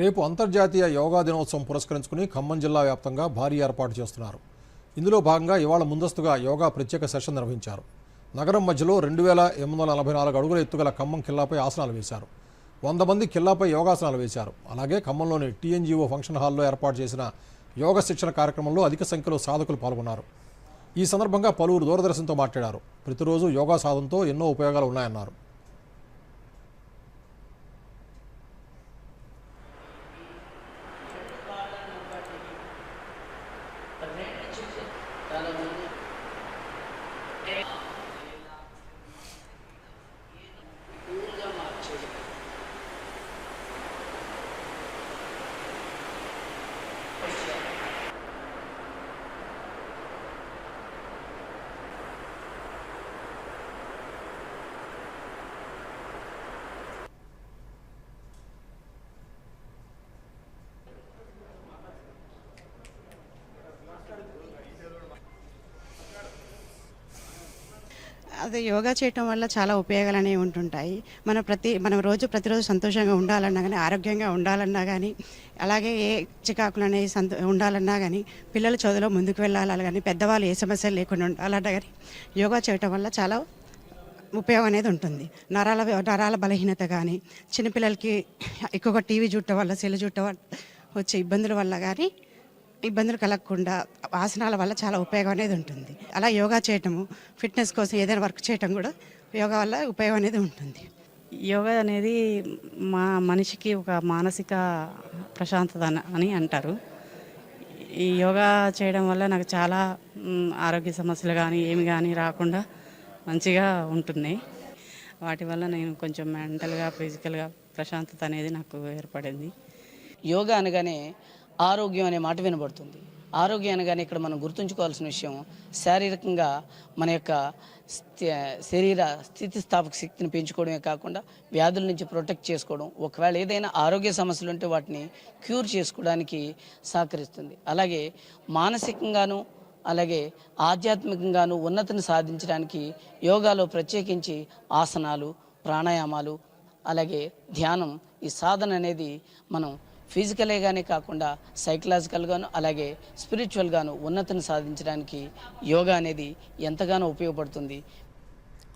రేపు అంతర్జాతీయ యోగా దినోత్సవం పురస్కరించుకుని ఖమ్మం జిల్లా వ్యాప్తంగా భారీ ఏర్పాటు చేస్తున్నారు. ఇందులో భాగంగా ఇవాళ ముందస్తుగా యోగా ప్రత్యేక సెషన్ నిర్వహించారు. నగరం మధ్యలో రెండు వేల ఎనిమిది వందల నలభై నాలుగు అడుగుల ఎత్తుగల ఖమ్మం కిల్లాపై ఆసనాలు వేశారు. వంద మంది కిల్లాపై యోగాసనాలు వేశారు. అలాగే ఖమ్మంలోని టీఎన్జీఓ ఫంక్షన్ హాల్లో ఏర్పాటు చేసిన యోగ శిక్షణ కార్యక్రమంలో అధిక సంఖ్యలో సాధకులు పాల్గొన్నారు. ఈ సందర్భంగా పలువురు దూరదర్శన్తో మాట్లాడారు. ప్రతిరోజు యోగా సాధనతో ఎన్నో ఉపయోగాలు ఉన్నాయన్నారు. 哎，对了，你那个也弄，弄干嘛去？不行。అదే యోగా చేయటం వల్ల చాలా ఉపయోగాలు అనేవి ఉంటుంటాయి. మనం ప్రతి మనం రోజు ప్రతిరోజు సంతోషంగా ఉండాలన్నా కానీ ఆరోగ్యంగా ఉండాలన్నా కానీ అలాగే ఏ చికాకులు అనేవి సంతో ఉండాలన్నా కానీ పిల్లల చదువులో ముందుకు వెళ్ళాలి కానీ పెద్దవాళ్ళు ఏ సమస్యలు లేకుండా ఉండాలన్నా కానీ యోగా చేయటం వల్ల చాలా ఉపయోగం అనేది ఉంటుంది. నరాల నరాల బలహీనత కానీ చిన్నపిల్లలకి ఎక్కువగా టీవీ చూడటం వల్ల సెల్ చూడటం వల్ల వచ్చే ఇబ్బందుల వల్ల కానీ ఇబ్బందులు కలగకుండా ఆసనాల వల్ల చాలా ఉపయోగం అనేది ఉంటుంది. అలా యోగా చేయటము ఫిట్నెస్ కోసం ఏదైనా వర్క్ చేయటం కూడా యోగా వల్ల ఉపయోగం అనేది ఉంటుంది. యోగా అనేది మా మనిషికి ఒక మానసిక ప్రశాంతత అని- అంటారు. ఈ యోగా చేయడం వల్ల నాకు చాలా ఆరోగ్య సమస్యలు కానీ ఏమి కానీ రాకుండా మంచిగా ఉంటున్నాయి వాటి వల్ల నేను కొంచెం మెంటల్గా ఫిజికల్గా ప్రశాంతత అనేది నాకు ఏర్పడింది. యోగా అనగానే ఆరోగ్యం అనే మాట వినబడుతుంది. ఆరోగ్యం అనగానే ఇక్కడ మనం గుర్తుంచుకోవాల్సిన విషయం శారీరకంగా మన యొక్క శరీర స్థితిస్థాపక శక్తిని పెంచుకోవడమే కాకుండా వ్యాధుల నుంచి ప్రొటెక్ట్ చేసుకోవడం ఒకవేళ ఏదైనా ఆరోగ్య సమస్యలు ఉంటే వాటిని క్యూర్ చేసుకోవడానికి సహకరిస్తుంది. అలాగే మానసికంగాను అలాగే ఆధ్యాత్మికంగాను ఉన్నతిని సాధించడానికి యోగాలో ప్రత్యేకించి ఆసనాలు ప్రాణాయామాలు అలాగే ధ్యానం ఈ సాధన అనేది మనం ఫిజికల్గానే కాకుండా సైకలాజికల్గాను అలాగే స్పిరిచువల్గాను ఉన్నతిని సాధించడానికి యోగా అనేది ఎంతగానో ఉపయోగపడుతుంది.